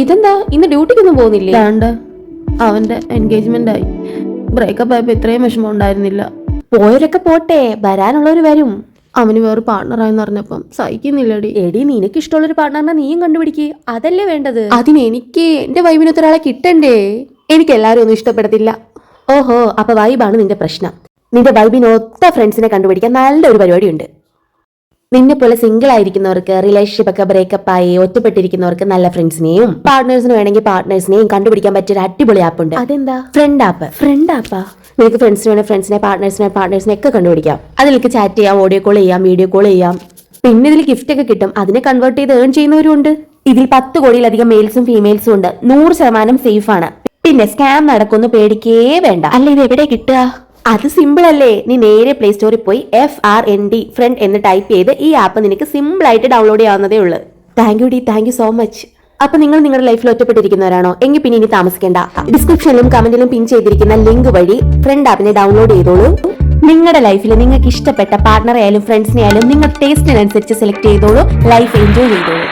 ഇതെന്താ? ഇന്ന് ഡ്യൂട്ടിക്കൊന്നും പോകുന്നില്ലേ? വേണ്ട അവന്റെ എൻഗേജ്മെന്റ് ആയി. ബ്രേക്കപ്പ് ആയപ്പോ ഇത്രയും വിഷമം ഉണ്ടായിരുന്നില്ല. പോയവരൊക്കെ പോട്ടെ വരാനുള്ളവര് വരും. അവന് വേറെ പാർട്ണറായെന്ന് അറിഞ്ഞപ്പം സഹിക്കുന്നില്ലടി. എടി നിനക്ക് ഇഷ്ടമുള്ള ഒരു പാർട്ണറിനെ നീയും കണ്ടുപിടിക്കേ. അതല്ലേ വേണ്ടത്? അതിന് എനിക്ക് എന്റെ വൈബിനൊത്ത ഒരാളെ കിട്ടണ്ടേ? എനിക്ക് എല്ലാരും ഒന്നും ഇഷ്ടപ്പെടത്തില്ല. ഓഹോ അപ്പൊ വൈബാണ് നിന്റെ പ്രശ്നം. നിന്റെ വൈബിനൊത്ത ഫ്രണ്ട്സിനെ കണ്ടുപിടിക്കാൻ നല്ലൊരു പരിപാടിയുണ്ട്. നിന്നെ പോലെ സിംഗിൾ ആയിരിക്കുന്നവർക്ക് റിലേഷൻഷിപ്പ് ഒക്കെ ബ്രേക്കപ്പ് ആയി ഒറ്റപ്പെട്ടിരിക്കുന്നവർക്ക് നല്ല ഫ്രണ്ട്സിനെയും പാർട്ട്നേഴ്സിന് വേണമെങ്കിൽ പാർട്ട്നേഴ്സിനെയും കണ്ടുപിടിക്കാൻ പറ്റിയ ഒരു അടിപൊളി ആപ്പ് ഉണ്ട്. അതെന്താ? ഫ്രണ്ട് ആപ്പ് ഫ്രണ്ട് ആപ്പാ നിനക്ക് ഫ്രണ്ട്സിന് വേണേ ഫ്രണ്ട്സിനെ പാർട്ട്നേഴ്സിനെ പാർട്ട്നേഴ്സിനെ ഒക്കെ കണ്ടുപിടിക്കാം. അതിലേക്ക് ചാറ്റ് ചെയ്യാം ഓഡിയോ കോൾ ചെയ്യാം വീഡിയോ കോൾ ചെയ്യാം. പിന്നെ ഇതിൽ ഗിഫ്റ്റ് ഒക്കെ കിട്ടും. അതിനെ കൺവേർട്ട് ചെയ്ത് ഏൺ ചെയ്യുന്നവരും ഉണ്ട്. ഇതിൽ പത്ത് കോടിയിലധികം മെയിൽസും ഫീമെയിൽസും ഉണ്ട്. നൂറ് ശതമാനം സേഫ് ആണ്. പിന്നെ സ്കാം നടക്കുന്നു പേടിക്കേ വേണ്ട. അല്ല ഇത് എവിടെ കിട്ടുക? അത് സിമ്പിൾ അല്ലേ? നീ നേരെ പ്ലേ സ്റ്റോറിൽ പോയി F R N D friend എന്ന് ടൈപ്പ് ചെയ്ത് ഈ ആപ്പ് നിനക്ക് സിമ്പിൾ ആയിട്ട് ഡൗൺലോഡ് ചെയ്യാവുന്നതേ ഉള്ളൂ. Thank you D thank you so much അപ്പൊ നിങ്ങൾ നിങ്ങളുടെ ലൈഫിൽ ഒറ്റപ്പെട്ടിരിക്കുന്നവരാണോ? എങ്കിൽ പിന്നെ ഇനി താമസിക്കേണ്ട. ഡിസ്ക്രിപ്ഷനിലും കമന്റിലും പിൻ ചെയ്തിരിക്കുന്ന ലിങ്ക് വഴി ഫ്രണ്ട് ആപ്പിനെ ഡൗൺലോഡ് ചെയ്തോളൂ. നിങ്ങളുടെ ലൈഫിൽ നിങ്ങൾക്ക് ഇഷ്ടപ്പെട്ട പാർട്ണറെ ആയാലും ഫ്രണ്ട്സിനെ ആയാലും നിങ്ങളുടെ ടേസ്റ്റിനനുസരിച്ച് സെലക്ട് ചെയ്തോളൂ. ലൈഫ് എൻജോയ് ചെയ്തോളൂ.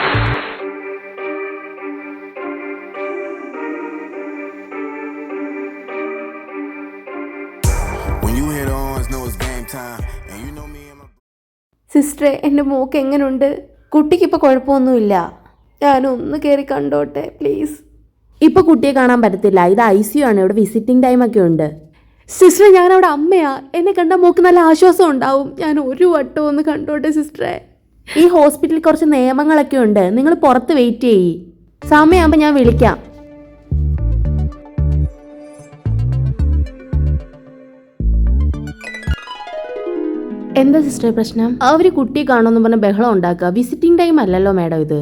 സിസ്റ്ററെ എന്റെ മോക്ക് എങ്ങനെയുണ്ട് കുട്ടിക്കിപ്പോൾ കുഴപ്പമൊന്നുമില്ല. ഞാനൊന്ന് കയറി കണ്ടോട്ടെ പ്ലീസ്. ഇപ്പോൾ കുട്ടിയെ കാണാൻ പറ്റത്തില്ല. ഇത് ഐ സി യു ആണ്. ഇവിടെ വിസിറ്റിംഗ് ടൈമൊക്കെ ഉണ്ട്. സിസ്റ്ററെ ഞാനവിടെ അമ്മയാ. എന്നെ കണ്ടാൽ മോക്ക് നല്ല ആശ്വാസം ഉണ്ടാവും. ഞാൻ ഒരു വട്ടം ഒന്ന് കണ്ടോട്ടെ സിസ്റ്ററെ. ഈ ഹോസ്പിറ്റലിൽ കുറച്ച് നിയമങ്ങളൊക്കെ ഉണ്ട്. നിങ്ങൾ പുറത്ത് വെയിറ്റ് ചെയ്യ്. സമയമാകുമ്പോൾ ഞാൻ വിളിക്കാം. എന്താ സിസ്റ്റർ പ്രശ്നം? അവർ കുട്ടിയെ കാണുമെന്ന് പറഞ്ഞ ബഹളം ഉണ്ടാക്കുക. വിസിറ്റിംഗ് ടൈം അല്ലല്ലോ മാഡം ഇത്.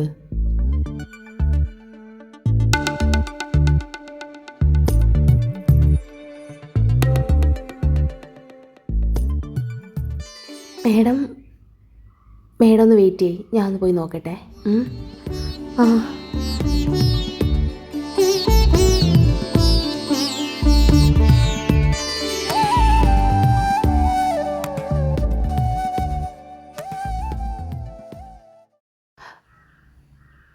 മാഡം മാഡം ഒന്ന് വെയിറ്റ് ചെയ്യ്. ഞാൻ ഒന്ന് പോയി നോക്കട്ടെ. ആ.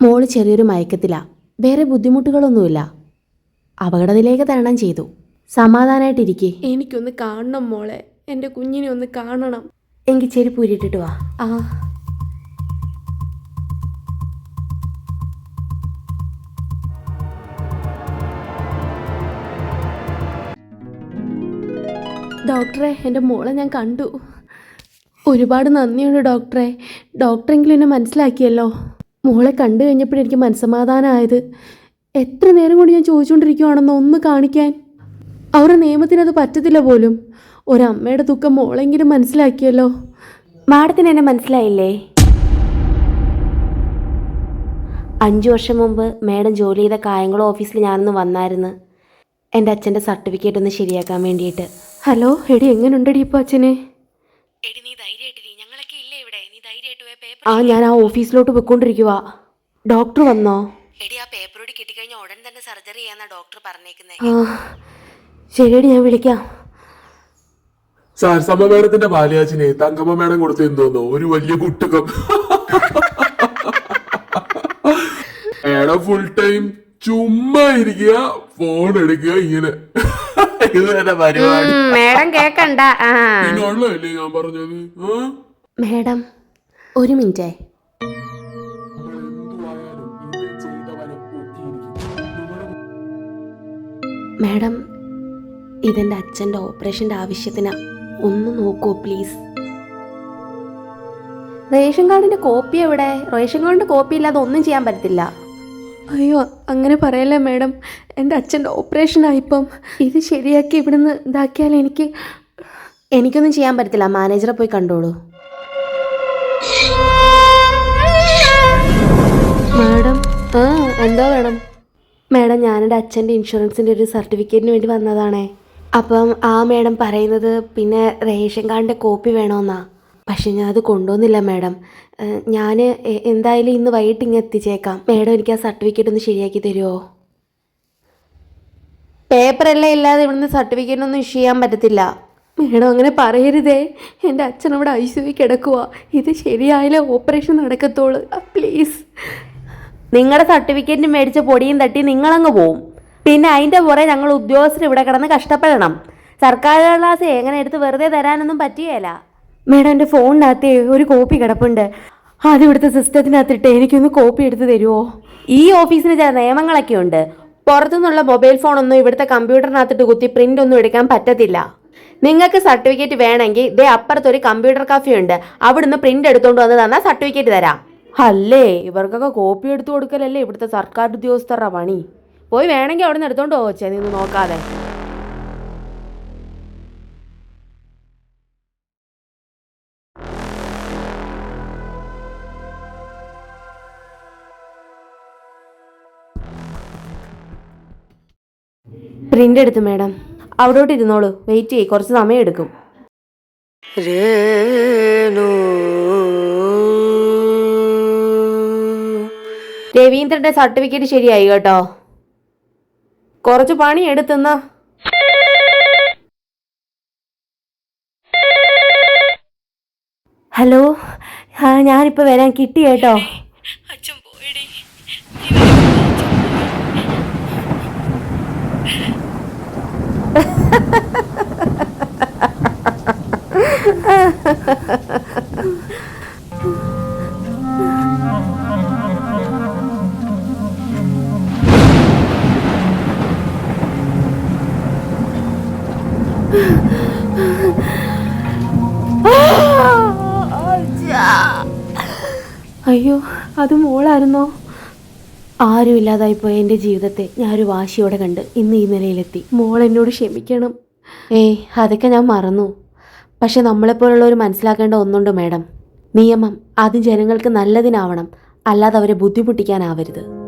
മോൾ ചെറിയൊരു മയക്കത്തിലാ. വേറെ ബുദ്ധിമുട്ടുകളൊന്നുമില്ല. അപകടത്തിലേക്ക് തരണം ചെയ്തു. സമാധാനമായിട്ടിരിക്കേ എനിക്കൊന്ന് കാണണം മോളെ. എന്റെ കുഞ്ഞിനെ ഒന്ന് കാണണം. എങ്കിൽ ചെരുപ്പ് ഊരിട്ടിട്ട് വാ. ആ. ഡോക്ടറെ എന്റെ മോളെ ഞാൻ കണ്ടു. ഒരുപാട് നന്ദിയുണ്ട് ഡോക്ടറെ. ഡോക്ടറെങ്കിലും എന്നെ മനസ്സിലാക്കിയല്ലോ. മോളെ കണ്ടു കഴിഞ്ഞപ്പോഴെനിക്ക് മനസ്സമാധാനമായത് എത്ര നേരം കൊണ്ട് ഞാൻ ചോദിച്ചുകൊണ്ടിരിക്കുവാണെന്ന് ഒന്ന് കാണിക്കാൻ. അവരുടെ നിയമത്തിനത് പറ്റത്തില്ല പോലും. ഒരമ്മയുടെ ദുഃഖം മോളെങ്കിലും മനസ്സിലാക്കിയല്ലോ. മാഡത്തിന് എന്നെ മനസ്സിലായില്ലേ? അഞ്ചു വർഷം മുമ്പ് മാഡം ജോലി ചെയ്ത കായംകുളം ഓഫീസിൽ ഞാനൊന്ന് വന്നായിരുന്നു. എന്റെ അച്ഛന്റെ സർട്ടിഫിക്കറ്റ് ഒന്ന് ശരിയാക്കാൻ വേണ്ടിയിട്ട്. ഹലോ എടി എങ്ങനെയുണ്ടടി ഇപ്പോൾ അച്ഛനെ? ആ ഞാൻ ആ ഓഫീസിലോട്ട് പോയിക്കൊണ്ടിരിക്കുക ഡോക്ടർ വന്നോ? എടി ആ പേപ്പർ കൂടി കിട്ടിക്കഴിഞ്ഞാൽ ഉടൻ തന്നെ സർജറി ചെയ്യാന്നാ ഡോക്ടർ പറഞ്ഞേക്കുന്നത് ആ ശരിയടി ഞാൻ വിളിക്കാം. സാരസമ്മ മേഡത്തിന്റെ പാലിയാച്ചിനെ തങ്കമ്മ മേഡം കൊടുത്തു എന്തോന്നോ ഒരു വലിയ കുട്ടുകം. മേഡം ഫുൾ ടൈം ചുമ്മാ ഇരിക്കുക ഫോൺ എടുക്കുക ഇങ്ങനെ. ഇത് തന്നെ പരിപാടി. മേഡം കേക്കണ്ട ആ. പിന്നുള്ളതല്ലേ ഞാൻ പറഞ്ഞത്? ആ? മേഡം ഒരു മിനിറ്റേ. മാഡം ഇതെന്റെ അച്ഛന്റെ ഓപ്പറേഷന്റെ ആവശ്യത്തിന് ഒന്ന് നോക്കൂ പ്ലീസ്. റേഷൻ കാർഡിന്റെ കോപ്പി എവിടെ? റേഷൻ കാർഡിന്റെ കോപ്പി ഇല്ലാതെ ഒന്നും ചെയ്യാൻ പറ്റത്തില്ല. അയ്യോ അങ്ങനെ പറയല്ലേ മാഡം? എന്റെ അച്ഛന്റെ ഓപ്പറേഷനായിപ്പം ഇത് ശരിയാക്കി ഇവിടുന്ന് ഇതാക്കിയാൽ എനിക്ക് എനിക്കൊന്നും ചെയ്യാൻ പറ്റത്തില്ല. മാനേജറെ പോയി കണ്ടോളൂ. മാഡം ആ എന്താ വേണം മാഡം ഞാനെന്റെ അച്ഛന്റെ ഇൻഷുറൻസിന്റെ ഒരു സർട്ടിഫിക്കറ്റിന് വേണ്ടി വന്നതാണേ. അപ്പം ആ മാഡം പറയുന്നത് പിന്നെ റേഷൻ കാർഡിന്റെ കോപ്പി വേണമെന്നാ പക്ഷെ ഞാൻ അത് കൊണ്ടുവന്നില്ല മാഡം. ഞാൻ എന്തായാലും ഇന്ന് വൈകിട്ട് ഇങ്ങ് എത്തിച്ചേക്കാം. മാഡം എനിക്ക് ആ സർട്ടിഫിക്കറ്റ് ഒന്ന് ശരിയാക്കി തരുമോ പേപ്പറെല്ലാം ഇല്ലാതെ ഇവിടുന്ന് സർട്ടിഫിക്കറ്റ് ഒന്നും ഇഷ്യൂ ചെയ്യാൻ പറ്റത്തില്ല. മേഡം അങ്ങനെ പറയരുതേ. എന്റെ അച്ഛൻ അവിടെ ഐ സി കിടക്കുക ഇത് ശരിയായാലേ ഓപ്പറേഷൻ നടക്കത്തുള്ളൂ. പ്ലീസ്. നിങ്ങളുടെ സർട്ടിഫിക്കറ്റ് മേടിച്ച പൊടിയും തട്ടി നിങ്ങളങ്ങ് പോവും. പിന്നെ അതിന്റെ പുറകെ ഞങ്ങൾ ഉദ്യോഗസ്ഥർ ഇവിടെ കിടന്ന് കഷ്ടപ്പെടണം. സർക്കാർ ക്ലാസ് എങ്ങനെ എടുത്ത് വെറുതെ തരാനൊന്നും പറ്റിയേല മേഡം എന്റെ ഫോണിനകത്ത് ഒരു കോപ്പി കിടപ്പുണ്ട്. അത് ഇവിടുത്തെ സിസ്റ്റത്തിനകത്തിട്ട് എനിക്കൊന്ന് കോപ്പി എടുത്ത് തരുമോ ഈ ഓഫീസിന് ചില നിയമങ്ങളൊക്കെ ഉണ്ട് പുറത്തുനിന്നുള്ള മൊബൈൽ ഫോണൊന്നും ഇവിടുത്തെ കമ്പ്യൂട്ടറിനകത്തിട്ട് കുത്തി പ്രിന്റ് ഒന്നും എടുക്കാൻ പറ്റത്തില്ല. നിങ്ങൾക്ക് സർട്ടിഫിക്കറ്റ് വേണമെങ്കിൽ ദേ അപ്പുറത്തൊരു കമ്പ്യൂട്ടർ കഫേ ഉണ്ട്. അവിടുന്ന് പ്രിന്റ് എടുത്തോണ്ട് വന്ന് തന്നാൽ സർട്ടിഫിക്കറ്റ് തരാം. അല്ലേ? ഇവർക്കൊക്കെ കോപ്പി എടുത്തു കൊടുക്കലല്ലേ ഇവിടുത്തെ സർക്കാർ ഉദ്യോഗസ്ഥരുടെ പണി? പോയി വേണമെങ്കിൽ അവിടെ നിന്ന് എടുത്തോണ്ട് പോവച്ചേ നിന്ന് നോക്കാതെ. പ്രിന്റ് എടുത്തു മാഡം അവിടോട്ട് ഇരുന്നോളൂ വെയിറ്റ് ചെയ്യ്. കുറച്ച് സമയം എടുക്കും. രവീന്ദ്രന്റെ സർട്ടിഫിക്കറ്റ് ശരിയായി കേട്ടോ. കുറച്ച് പണി എടുത്തുന്ന ഹലോ ഞാനിപ്പോ ഞാനിപ്പോൾ വരാൻ കിട്ടി കേട്ടോ അച്ഛൻ പോയടി അയ്യോ അത് മോളായിരുന്നോ? ആരും ഇല്ലാതായി പോയ എന്റെ ജീവിതത്തെ ഞാനൊരു വാശിയോടെ കണ്ട് ഇന്ന് ഈ നിലയിലെത്തി. മോൾ എന്നോട് ക്ഷമിക്കണം. ഏയ് അതൊക്കെ ഞാൻ മറന്നു. പക്ഷെ നമ്മളെപ്പോലുള്ളവർ മനസ്സിലാക്കേണ്ട ഒന്നുണ്ട് മേഡം. നിയമം അത് ജനങ്ങൾക്ക് നല്ലതിനാവണം അല്ലാതെ അവരെ ബുദ്ധിമുട്ടിക്കാനാവരുത്.